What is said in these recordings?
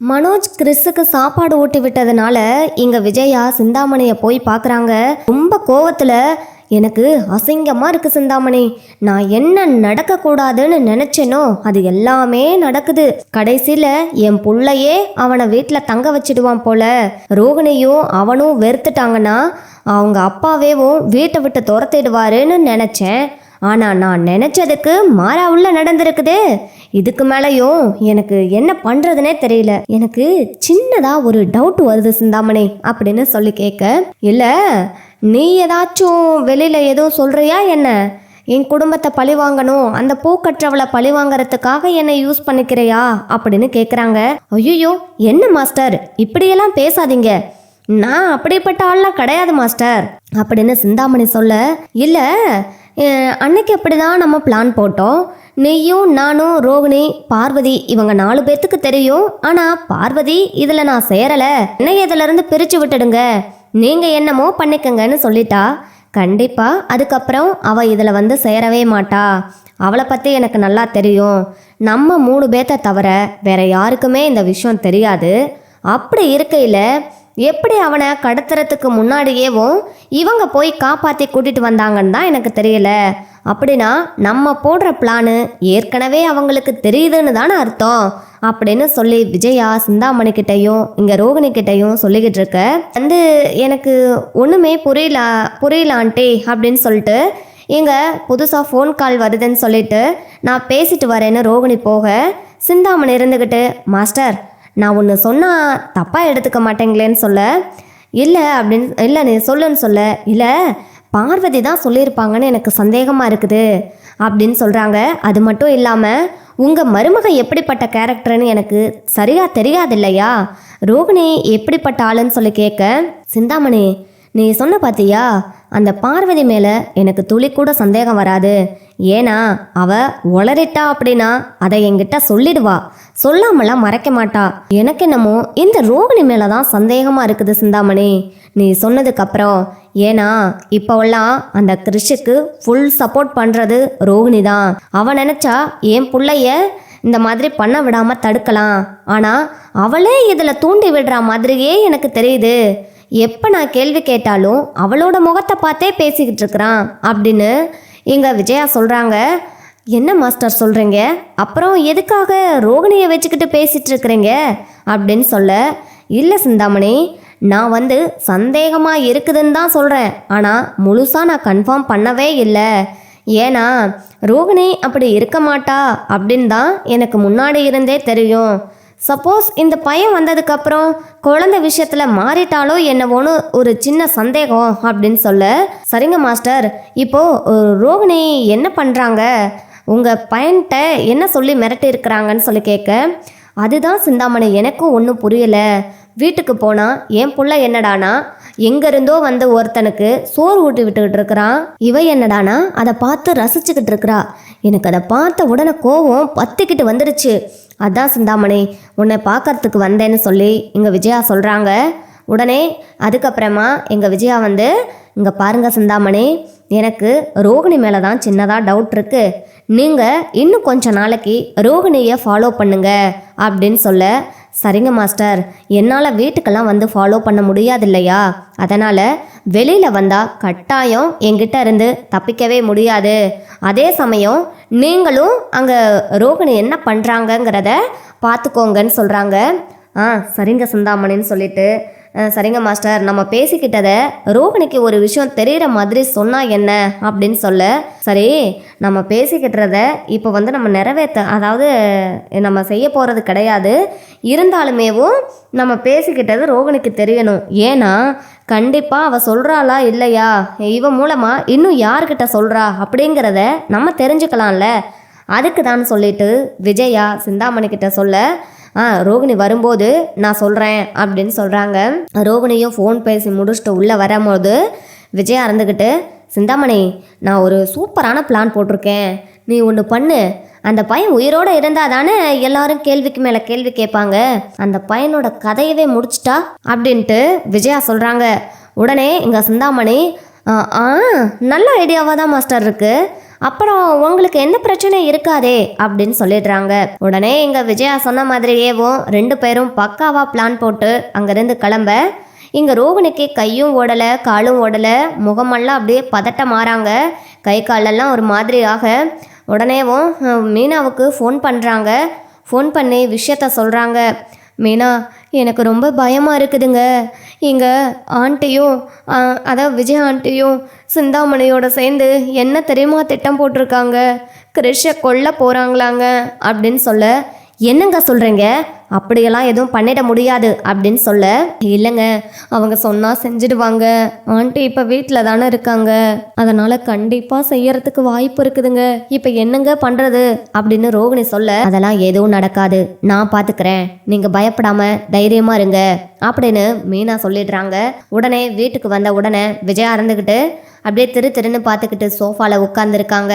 மனோஜ் கிறிஸுக்கு சாப்பாடு ஊட்டி விட்டதுனால இங்க விஜயா சிந்தாமணியை போய் பார்க்குறாங்க. ரொம்ப கோவத்துல எனக்கு அசிங்கமா இருக்கு சிந்தாமணி. நான் என்ன நடக்கக்கூடாதுன்னு நினைச்சேனோ அது எல்லாமே நடக்குது. கடைசியில என் புள்ளையே அவனை வீட்டில் தங்க வச்சிடுவான் போல. ரோகிணியும் அவனும் வெறுத்துட்டாங்கன்னா அவங்க அப்பாவேவும் வீட்டை விட்டு துரத்திடுவாருன்னு நினைச்சேன். ஆனா நான் நினைச்சதுக்கு மாறா உள்ள நடந்திருக்குதே. இதுக்கு மேலேயும் எனக்கு என்ன பண்றதுனே தெரியல. எனக்கு சின்னதா ஒரு டவுட் வருது சிந்தாமணி அப்படின்னு சொல்லி கேட்க இல்ல நீ ஏதாச்சும் வெளியில ஏதோ சொல்றியா என்ன? என் குடும்பத்தை பழி வாங்கணும் அந்த பூக்கற்றவளை பழி வாங்குறதுக்காக என்னை யூஸ் பண்ணிக்கிறையா? அப்படின்னு கேட்குறாங்க ஐயோ என்ன மாஸ்டர்? இப்படியெல்லாம் பேசாதீங்க. நான் அப்படிப்பட்ட ஆள்லாம் கிடையாது மாஸ்டர் அப்படின்னு சிந்தாமணி சொல்ல இல்லை அன்னைக்கு அப்படி தான் நம்ம பிளான் போட்டோம். நீயும் நானும் ரோகிணி பார்வதி இவங்க நாலு பேர்த்துக்கு தெரியும். ஆனால் பார்வதி இதில் நான் சேரலை. என்ன இதிலிருந்து பிரித்து விட்டுடுங்க. நீங்கள் என்னமோ பண்ணிக்கங்கன்னு சொல்லிட்டா. கண்டிப்பாக அதுக்கப்புறம் அவள் இதில் வந்து சேரவே மாட்டா. அவளை பற்றி எனக்கு நல்லா தெரியும். நம்ம மூணு பேர்த்த தவிர வேற யாருக்குமே இந்த விஷயம் தெரியாது. அப்படி இருக்கையில் எப்படி அவனை கடத்துறதுக்கு முன்னாடியேவும் இவங்க போய் காப்பாற்றி கூட்டிட்டு வந்தாங்கன்னு தான் எனக்கு தெரியல. அப்படின்னா நம்ம போடுற பிளானு ஏற்கனவே அவங்களுக்கு தெரியுதுன்னு தானே அர்த்தம். அப்படின்னு சொல்லி விஜயா சிந்தாமணி கிட்டையும் இங்கே ரோகிணி கிட்டையும் சொல்லிக்கிட்டு இருக்க வந்து எனக்கு ஒன்றுமே புரியல புரியலான்ட்டே அப்படின்னு சொல்லிட்டு இங்கே புதுசாக ஃபோன் கால் வருதுன்னு சொல்லிட்டு நான் பேசிட்டு வரேன்னு ரோகிணி போக சிந்தாமணி இருந்துக்கிட்டு மாஸ்டர் நான் ஒன்று சொன்னால் தப்பாக எடுத்துக்க மாட்டேங்களேன்னு சொல்ல. இல்லை அப்படின்னு இல்லை நீ சொல்லுன்னு சொல்ல. இல்லை பார்வதி தான் சொல்லியிருப்பாங்கன்னு எனக்கு சந்தேகமாக இருக்குது அப்படின்னு சொல்கிறாங்க அது மட்டும் இல்லாமல் உங்கள் மருமக எப்படிப்பட்ட கேரக்டர்னு எனக்கு சரியாக தெரியாது இல்லையா? ரோகிணி எப்படிப்பட்ட ஆளுன்னு சொல்லி கேட்க சிந்தாமணி நீ சொன்ன பாத்தியா? அந்த பார்வதி மேலே எனக்கு துளி கூட சந்தேகம் வராது. ஏன்னா அவ உளறிட்டா அப்படின்னா அதை என்கிட்ட சொல்லிடுவா. சொல்லாமலாம் மறைக்க மாட்டா. எனக்கு என்னமோ இந்த ரோகிணி மேலே தான் சந்தேகமாக இருக்குது சிந்தாமணி. நீ சொன்னதுக்கு அப்புறம் ஏன்னா இப்போவெல்லாம் அந்த கிறிஷுக்கு ஃபுல் சப்போர்ட் பண்ணுறது ரோகிணி தான் அவன் நினச்சா என் பிள்ளைய இந்த மாதிரி பண்ண விடாமல் தடுக்கலாம். ஆனால் அவளே இதில் தூண்டி விடுற மாதிரியே எனக்கு தெரியுது. எப்போ நான் கேள்வி கேட்டாலும் அவளோட முகத்தை பார்த்தே பேசிக்கிட்டு இருக்கிறான் அப்படின்னு எங்கள் விஜயா சொல்கிறாங்க என்ன மாஸ்டர் சொல்கிறீங்க அப்புறம் எதுக்காக ரோகிணியை வச்சுக்கிட்டு பேசிகிட்டு இருக்கிறீங்க? அப்படின்னு சொல்ல இல்லை சிந்தாமணி நான் வந்து சந்தேகமாக இருக்குதுன்னு தான் சொல்கிறேன் ஆனால் முழுசாக நான் கன்ஃபார்ம் பண்ணவே இல்லை. ஏன்னா ரோகிணி அப்படி இருக்க மாட்டா அப்படின்னு தான் எனக்கு முன்னாடி இருந்தே தெரியும். சப்போஸ் இந்த பையன் வந்ததுக்கப்புறம் குழந்தை விஷயத்தில் மாறிட்டாலோ என்னவோன்னு ஒரு சின்ன சந்தேகம் அப்படின்னு சொல்ல சரிங்க மாஸ்டர் இப்போது ரோகிணி என்ன பண்ணுறாங்க உங்கள் பையன்கிட்ட என்ன சொல்லி மிரட்டி இருக்கிறாங்கன்னு சொல்லி கேட்க அதுதான் சிந்தாமணி எனக்கும் ஒன்றும் புரியலை. வீட்டுக்கு போனால் என் புள்ள என்னடானா? எங்கேருந்தோ வந்த ஒருத்தனுக்கு சோறு ஊட்டி விட்டுக்கிட்டு இருக்கிறான். இவ என்னடானா? அதை பார்த்து ரசிச்சுக்கிட்டு இருக்கிறா. எனக்கு அதை பார்த்த உடனே கோவம் பத்திக்கிட்டு வந்துடுச்சு அதான் சிந்தாமணி உன்னை பார்க்கறதுக்கு வந்தேன்னு சொல்லி இங்கே விஜயா சொல்கிறாங்க உடனே அதுக்கப்புறமா எங்கள் விஜயா வந்து இங்கே பாருங்கள் சிந்தாமணி எனக்கு ரோகிணி மேலே தான் சின்னதாக டவுட் இருக்குது நீங்கள் இன்னும் கொஞ்ச நாளைக்கு ரோகிணியை ஃபாலோ பண்ணுங்க. அப்படின்னு சொல்ல சரிங்க மாஸ்டர். என்னால் வீட்டுக்கெல்லாம் வந்து ஃபாலோ பண்ண முடியாது இல்லையா அதனால் வெளியில் வந்தால் கட்டாயம் என்கிட்ட இருந்து தப்பிக்கவே முடியாது. அதே சமயம் நீங்களும் அங்கே ரோகிணி என்ன பண்ணுறாங்கங்கிறத பார்த்துக்கோங்கன்னு சொல்கிறாங்க ஆ சரிங்க சிந்தாமணின்னு சொல்லிட்டு சரிங்க மாஸ்டர். நம்ம பேசிக்கிட்டதை ரோகிணிக்கு ஒரு விஷயம் தெரிகிற மாதிரி சொன்னா என்ன அப்படின்னு சொல்ல. சரி நம்ம பேசிக்கிட்டத இப்போ வந்து நம்ம நிறைவேற்ற அதாவது நம்ம செய்ய போகிறது கிடையாது. இருந்தாலுமேவும் நம்ம பேசிக்கிட்டது ரோகிணிக்கு தெரியணும். ஏன்னா கண்டிப்பாக அவள் சொல்கிறாளா இல்லையா? இவ மூலமாக இன்னும் யார்கிட்ட சொல்கிறா அப்படிங்கிறத நம்ம தெரிஞ்சுக்கலாம்ல. அதுக்கு தான் சொல்லிட்டு விஜயா சிந்தாமணி கிட்ட சொல்ல ஆ ரோகிணி வரும்போது நான் சொல்கிறேன் அப்படின்னு சொல்கிறாங்க ரோகிணியும் ஃபோன் பேசி முடிச்சுட்டு உள்ளே வரும்போது விஜயா இருந்துக்கிட்டு சிந்தாமணி நான் ஒரு சூப்பரான பிளான் போட்டிருக்கேன். நீ ஒன்று பண்ணு. அந்த பையன் உயிரோடு இருந்தால் தானே எல்லாரும் கேள்விக்கு மேலே கேள்வி கேட்பாங்க. அந்த பையனோட கதையவே முடிச்சிட்டா? அப்படின்ட்டு விஜயா சொல்கிறாங்க உடனே இங்கே சிந்தாமணி "ஆ, ஆ நல்ல ஐடியாவாக தான் மாஸ்டர் இருக்குது அப்புறம் உங்களுக்கு எந்த பிரச்சனையும் இருக்காதே அப்படின்னு சொல்லிடுறாங்க. உடனே இங்க விஜயா சொன்ன மாதிரியேவும் ரெண்டு பேரும் பக்காவா பிளான் போட்டு அங்கிருந்து கிளம்ப இங்க ரோகனுக்கு கையும் ஓடலை காலும் ஓடலை முகமெல்லாம் அப்படியே பதட்டம் மாறாங்க கை காலெல்லாம் ஒரு மாதிரியாக உடனேவும் மீனாவுக்கு ஃபோன் பண்ணுறாங்க ஃபோன் பண்ணி விஷயத்த சொல்கிறாங்க மீனா எனக்கு ரொம்ப பயமாக இருக்குதுங்க. இங்கே ஆண்டியும் அதான் விஜய் ஆண்டியும் சிந்தாமணியோட சேர்ந்து என்ன தெரியுமா திட்டம் போட்டிருக்காங்க? கிரிஷை கொல்ல போகிறாங்களாங்க அப்படின்னு சொல்ல என்னங்க சொல்கிறீங்க அப்படியெல்லாம் எதுவும் பண்ணிட முடியாது அப்படின்னு சொல்ல. இல்லைங்க அவங்க சொன்னால் செஞ்சிடுவாங்க. ஆண்டி இப்போ வீட்டில் தானே இருக்காங்க. அதனால் கண்டிப்பாக செய்யறதுக்கு வாய்ப்பு இருக்குதுங்க. இப்போ என்னங்க பண்ணுறது அப்படின்னு ரோகிணி சொல்ல. அதெல்லாம் எதுவும் நடக்காது. நான் பார்த்துக்கிறேன் நீங்கள் பயப்படாம தைரியமாக இருங்க அப்படின்னு மீனா சொல்லிடுறாங்க. உடனே வீட்டுக்கு வந்த உடனே விஜயா அறந்துக்கிட்டு அப்படியே திரு திருன்னு பார்த்துக்கிட்டு சோஃபாவில் உட்காந்துருக்காங்க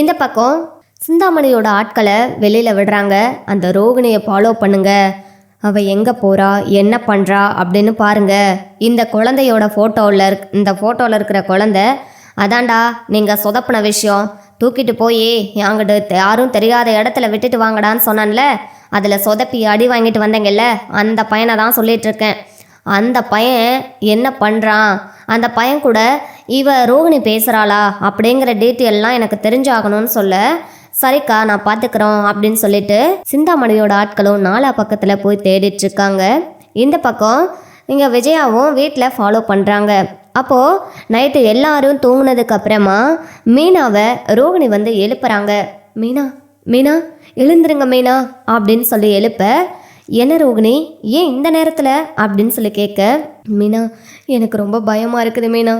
இந்த பக்கம் சிந்தாமணியோட ஆட்களை வெளியில் விடுறாங்க. அந்த ரோகிணியை ஃபாலோ பண்ணுங்க. அவள் எங்கே போகிறா என்ன பண்ணுறா அப்படின்னு பாருங்க. இந்த குழந்தையோட ஃபோட்டோவில் இருக் இந்த ஃபோட்டோவில் இருக்கிற குழந்த அதான்டா நீங்கள் சொதப்பின விஷயம். தூக்கிட்டு போய் அங்கிட்டு யாரும் தெரியாத இடத்துல விட்டுட்டு வாங்கடான்னு சொன்னான்ல. அதில் சொதப்பி அடி வாங்கிட்டு வந்தேங்கல்ல. அந்த பையனை தான் சொல்லிகிட்ருக்கேன் அந்த பையன் என்ன பண்ணுறான் அந்த பையன் கூட இவ ரோகிணி பேசுகிறாளா அப்படிங்கிற டீட்டெயிலெலாம் எனக்கு தெரிஞ்சாகணும்னு சொல்ல சரிக்கா நான் பார்த்துக்குறோம் அப்படின்னு சொல்லிட்டு சிந்தாமணியோட ஆட்களும் நாலா பக்கத்தில் போய் தேடிட்டு இருக்காங்க இந்த பக்கம் இங்கே விஜயாவும் வீட்டில் ஃபாலோ பண்ணுறாங்க அப்போது நைட்டு எல்லாரும் தூங்கினதுக்கு அப்புறமா மீனாவை ரோகிணி வந்து எழுப்புறாங்க. மீனா மீனா எழுந்துருங்க மீனா அப்படின்னு சொல்லி எழுப்ப என்ன ரோகிணி ஏன் இந்த நேரத்தில்? அப்படின்னு சொல்லி கேட்க மீனா எனக்கு ரொம்ப பயமாக இருக்குது மீனா.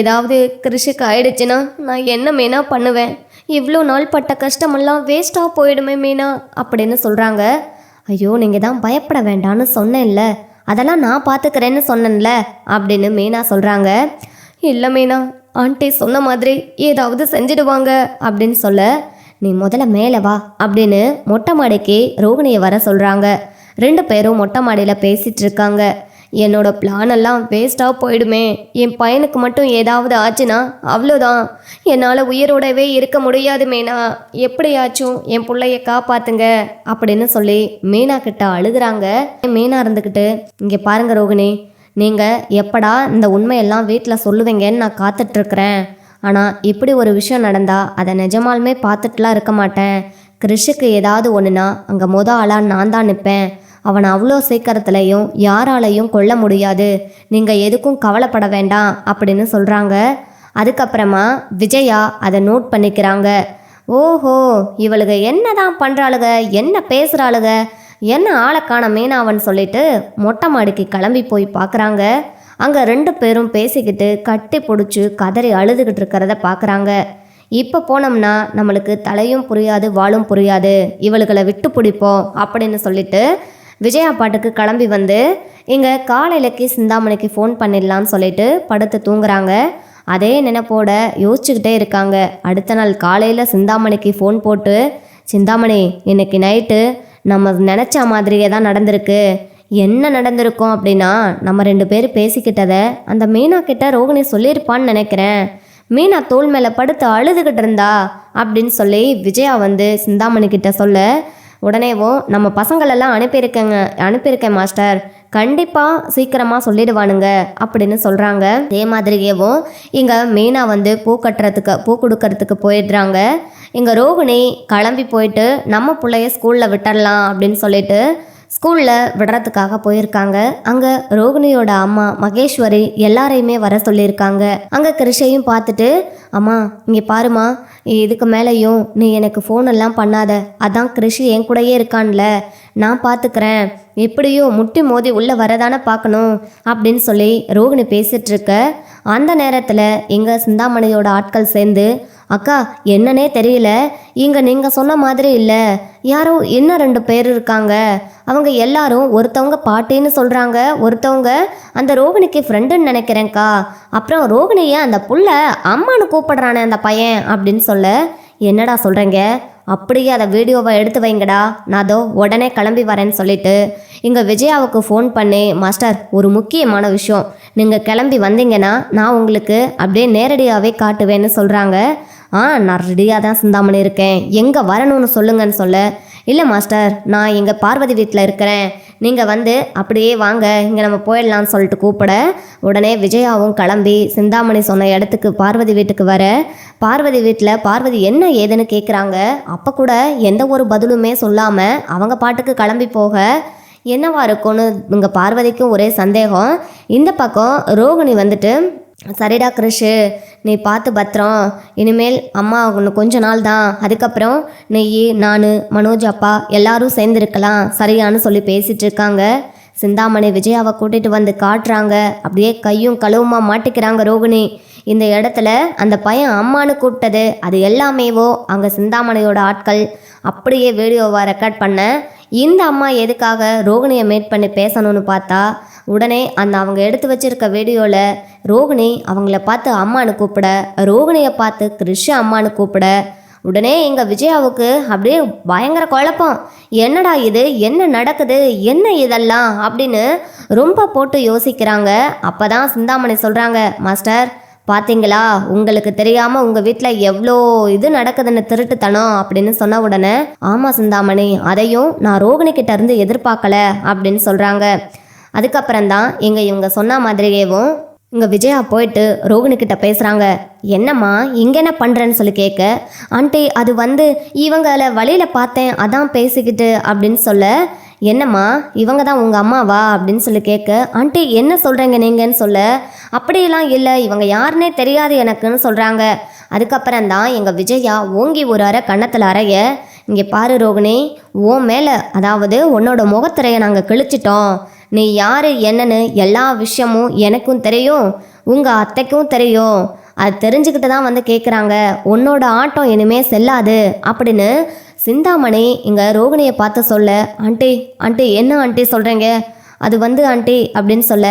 ஏதாவது கிருஷிக்கு ஆயிடுச்சுன்னா நான் என்ன மீனா பண்ணுவேன்? இவ்வளோ நாள் பட்ட கஷ்டமெல்லாம் வேஸ்ட்டாக போயிடுமே மீனா அப்படின்னு சொல்கிறாங்க ஐயோ நீங்கள் தான் பயப்பட வேண்டாம்னு சொன்னேன்ல. அதெல்லாம் நான் பார்த்துக்கிறேன்னு சொன்னேன்ல அப்படின்னு மீனா சொல்கிறாங்க இல்லை மீனா ஆண்டி சொன்ன மாதிரி ஏதாவது செஞ்சிடுவாங்க அப்படின்னு சொல்ல நீ முதல்ல மேலே வா அப்படின்னு மொட்டை மாடிக்கு ரோகிணியை வர சொல்கிறாங்க ரெண்டு பேரும் மொட்டை மாடியில் பேசிகிட்டு இருக்காங்க. என்னோட பிளான் எல்லாம் வேஸ்ட்டாக போயிடுமே. என் பையனுக்கு மட்டும் ஏதாவது ஆச்சுன்னா அவ்வளோதான். என்னால் உயிரோடவே இருக்க முடியாது மீனா. எப்படியாச்சும் என் பிள்ளைய காப்பாத்துங்க அப்படின்னு சொல்லி மீனா கிட்ட அழுகுறாங்க. மீனா இருந்துக்கிட்டு இங்கே பாருங்க ரோகிணி நீங்கள் எப்படா இந்த உண்மையெல்லாம் வீட்டில் சொல்லுவீங்கன்னு நான் காத்துட்ருக்குறேன். ஆனால் இப்படி ஒரு விஷயம் நடந்தால் அதை நிஜமாலுமே பார்த்துட்டுலாம் இருக்க மாட்டேன். கிறிஷுக்கு ஏதாவது ஒன்றுனா அங்கே மொதல் ஆளாக நான் தான் நிற்பேன் அவனை அவ்வளோ சீக்கிரத்துலையும் யாராலையும் கொல்ல முடியாது. நீங்கள் எதுக்கும் கவலைப்பட வேண்டாம் அப்படின்னு சொல்கிறாங்க அதுக்கப்புறமா விஜயா அதை நோட் பண்ணிக்கிறாங்க. ஓஹோ இவளுக என்னதான் பண்ணுறாளுக என்ன பேசுகிறாளுக என்ன ஆளை காண மீனாவன்னு சொல்லிட்டு மொட்டை மாடிக்கு கிளம்பி போய் பார்க்குறாங்க. அங்கே ரெண்டு பேரும் பேசிக்கிட்டு கட்டி பிடிச்சி கதறி அழுதுகிட்டு இருக்கிறத பார்க்குறாங்க. இப்போ போனோம்னா நம்மளுக்கு தலையும் புரியாது வாளும் புரியாது. இவளுகளை விட்டு பிடிப்போம் அப்படின்னு சொல்லிட்டு விஜயா பாட்டுக்கு கிளம்பி வந்து இங்கே காலையிலக்கு சிந்தாமணிக்கு ஃபோன் பண்ணிடலான்னு சொல்லிட்டு படுத்து தூங்குறாங்க. அதே நினைப்போட யோசிச்சுக்கிட்டே இருக்காங்க. அடுத்த நாள் காலையில் சிந்தாமணிக்கு ஃபோன் போட்டு சிந்தாமணி இன்னைக்கு நைட்டு நம்ம நினச்ச மாதிரியே தான் நடந்திருக்கு. என்ன நடந்திருக்கோம் அப்படின்னா நம்ம ரெண்டு பேர் பேசிக்கிட்டதை அந்த மீனா கிட்ட ரோகிணி சொல்லியிருப்பான்னு நினைக்கிறேன். மீனா தோல் மேலே படுத்து அழுதுகிட்டு இருந்தா அப்படின்னு சொல்லி விஜயா வந்து சிந்தாமணி கிட்ட சொல்ல உடனேவும் நம்ம பசங்களெல்லாம் அனுப்பியிருக்கேங்க அனுப்பியிருக்கேன் மாஸ்டர். கண்டிப்பாக சீக்கிரமாக சொல்லிடுவானுங்க அப்படின்னு சொல்கிறாங்க அதே மாதிரியேவும் இங்கே மீனா வந்து பூ கட்டுறதுக்கு பூ கொடுக்கறதுக்கு போயிடுறாங்க. இங்கே ரோகிணி கிளம்பி போயிட்டு நம்ம பிள்ளைய ஸ்கூலில் விட்டுடலாம் அப்படின்னு சொல்லிட்டு ஸ்கூலில் விடுறதுக்காக போயிருக்காங்க. அங்கே ரோகிணியோட அம்மா மகேஸ்வரி எல்லாரையுமே வர சொல்லியிருக்காங்க. அங்கே கிருஷையும் பார்த்துட்டு அம்மா இங்கே பாருமா இதுக்கு மேலேயும் நீ எனக்கு ஃபோன் எல்லாம் பண்ணாத. அதான் கிருஷி என் கூடயே இருக்கான்ல. நான் பார்த்துக்கிறேன் எப்படியோ முட்டி மோதி உள்ளே வரதானே பார்க்கணும் அப்படின்னு சொல்லி ரோகிணி பேசிகிட்ருக்க அந்த நேரத்தில் எங்கள் சிந்தாமணியோட ஆட்கள் சேர்ந்து அக்கா என்னன்னே தெரியல. இங்கே நீங்கள் சொன்ன மாதிரி இல்லை. யாரோ இன்னும் ரெண்டு பேர் இருக்காங்க? அவங்க எல்லாரும் ஒருத்தவங்க பாட்டின்னு சொல்கிறாங்க ஒருத்தவங்க அந்த ரோகிணிக்கு ஃப்ரெண்டுன்னு நினைக்கிறேன்க்கா. அப்புறம் ரோகிணியை அந்த புள்ள அம்மானு கூப்பிடுறானே அந்த பையன் அப்படின்னு சொல்ல என்னடா சொல்கிறீங்க அப்படியே அதை வீடியோவை எடுத்து வைங்கடா. நான் அதோ உடனே கிளம்பி வரேன்னு சொல்லிட்டு இங்கே விஜயாவுக்கு ஃபோன் பண்ணி மாஸ்டர் ஒரு முக்கியமான விஷயம். நீங்கள் கிளம்பி வந்தீங்கன்னா நான் உங்களுக்கு அப்படியே நேரடியாகவே காட்டுவேன்னு சொல்கிறாங்க ஆ நான் ரெடியாக தான் சிந்தாமணி இருக்கேன். எங்கே வரணும்னு சொல்லுங்கன்னு சொல்ல. இல்லை மாஸ்டர் நான் எங்கள் பார்வதி வீட்டில் இருக்கிறேன். நீங்கள் வந்து அப்படியே வாங்க இங்கே நம்ம போயிடலாம்னு சொல்லிட்டு கூப்பிட. உடனே விஜயாவும் கிளம்பி சிந்தாமணி சொன்ன இடத்துக்கு பார்வதி வீட்டுக்கு வர. பார்வதி வீட்டில் பார்வதி என்ன ஏதுன்னு கேட்குறாங்க அப்போ கூட எந்த ஒரு பதிலுமே சொல்லாமல் அவங்க பாட்டுக்கு கிளம்பி போக. என்னவா இருக்கும்னு இங்கே பார்வதிக்கும் ஒரே சந்தேகம். இந்த பக்கம் ரோகிணி வந்துட்டு சரிடா கிருஷு நீ பார்த்து பத்திரம். இனிமேல் அம்மா ஒன்று கொஞ்ச நாள் தான் அதுக்கப்புறம் நீ நான் மனோஜ் அப்பா எல்லாரும் சேர்ந்துருக்கலாம். சரியான்னு சொல்லி பேசிட்டு இருக்காங்க சிந்தாமணி விஜயாவை கூட்டிட்டு வந்து காட்டுறாங்க. அப்படியே கையும் கழுவுமா மாட்டிக்கிறாங்க ரோகிணி. இந்த இடத்துல அந்த பையன் அம்மானு கூப்பிட்டது. அது எல்லாமேவோ? அங்கே சிந்தாமணியோட ஆட்கள் அப்படியே வீடியோவை ரெக்கார்ட் பண்ண இந்த அம்மா எதுக்காக ரோகிணியை மீட் பண்ணி பேசணும்னு பார்த்தா உடனே அந்த அவங்க எடுத்து வச்சிருக்க வீடியோவில் ரோகிணி அவங்கள பார்த்து அம்மானு கூப்பிட ரோகிணியை பார்த்து கிருஷ் அம்மானு கூப்பிட உடனே எங்கள் விஜயாவுக்கு அப்படியே பயங்கர குழப்பம். என்னடா இது? என்ன நடக்குது? என்ன இதெல்லாம்? அப்படின்னு ரொம்ப போட்டு யோசிக்கிறாங்க. அப்போ தான் சிந்தாமணி சொல்கிறாங்க மாஸ்டர் பார்த்தீங்களா உங்களுக்கு தெரியாம உங்க வீட்டில் எவ்வளோ இது நடக்குதுன்னு திருட்டுத்தனம் அப்படின்னு சொன்ன உடனே ஆமா சிந்தாமணி அதையும் நான் ரோகிணி கிட்ட இருந்து எதிர்பார்க்கல அப்படின்னு சொல்றாங்க. அதுக்கப்புறம் தான் எங்க இவங்க சொன்ன மாதிரியேவும் இங்கே விஜயா போயிட்டு ரோகிணி கிட்ட என்னம்மா இங்கே என்ன பண்ணுறேன்னு சொல்லி கேட்க ஆண்டி அது வந்து இவங்கள வழியில பார்த்தேன் அதான் பேசிக்கிட்டு அப்படின்னு சொல்ல என்னம்மா இவங்க தான் உங்கள் அம்மாவா? அப்படின்னு சொல்லி கேட்க ஆண்டி என்ன சொல்கிறீங்க நீங்கன்னு சொல்ல அப்படியெல்லாம் இல்லை இவங்க யாருன்னே தெரியாது எனக்குன்னு சொல்கிறாங்க அதுக்கப்புறம் தான் எங்கள் விஜயா ஓங்கி ஒரு அறை கன்னத்தில் அறைய இங்கே பாரு ரோகிணி உன் மேலே அதாவது உன்னோட முகத்திரையை நாங்கள் கிழிச்சிட்டோம். நீ யார் என்னன்னு எல்லா விஷயமும் எனக்கும் தெரியும் உங்கள் அத்தைக்கும் தெரியும். அது தெரிஞ்சுக்கிட்டு தான் வந்து கேட்குறாங்க உன்னோட ஆட்டம் இனிமே செல்லாது அப்படின்னு சிந்தாமணி இங்கே ரோகிணியை பார்த்து சொல்ல ஆண்டி ஆண்டி என்ன ஆண்டி சொல்கிறீங்க அது வந்து ஆண்டி அப்படின்னு சொல்ல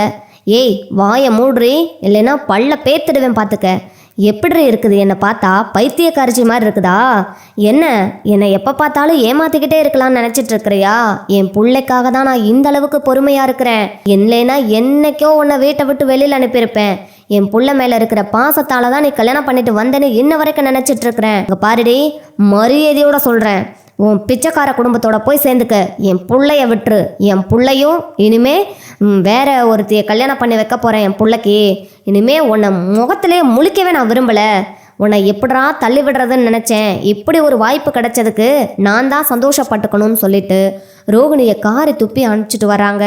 ஏய் வாயை மூடுறி இல்லைன்னா பல்ல பேத்துடுவேன் பார்த்துக்க எப்படி இருக்குது? என்னை பார்த்தா பைத்தியக்காரச்சி மாதிரி இருக்குதா? என்ன என்னை எப்போ பார்த்தாலும் ஏமாத்திக்கிட்டே இருக்கலாம்னு நினச்சிட்டு இருக்கிறியா என் பிள்ளைக்காக தான் நான் இந்த அளவுக்கு பொறுமையாக இருக்கிறேன். இல்லைன்னா என்னைக்கோ உன்னை வீட்டை விட்டு வெளியில் அனுப்பியிருப்பேன். என் புள்ள மேல இருக்கிற பாசத்தால தான் நீ கல்யாணம் பண்ணிட்டு வந்தேன்னு இன்ன வரைக்கும் நினைச்சிட்டு இருக்கிறேன். இங்க பாருடி மரியாதையோட சொல்றேன். உன் பிச்சைக்கார குடும்பத்தோட போய் சேர்ந்துக்க. என் புள்ளைய விட்டுரு. என் புள்ளையும் இனிமே வேற ஒருத்தைய கல்யாணம் பண்ணி வைக்க போறேன் என் புள்ளைக்கு. இனிமே உன்னை முகத்திலே முழிக்கவே நான் விரும்பல. உன்னை எப்படிடா தள்ளி விடுறதுன்னு நினச்சேன். இப்படி ஒரு வாய்ப்பு கிடைச்சதுக்கு நான் தான் சந்தோஷப்பட்டுக்கணும்னு சொல்லிட்டு ரோகிணியை காரை துப்பி அனுப்பிச்சிட்டு வராங்க.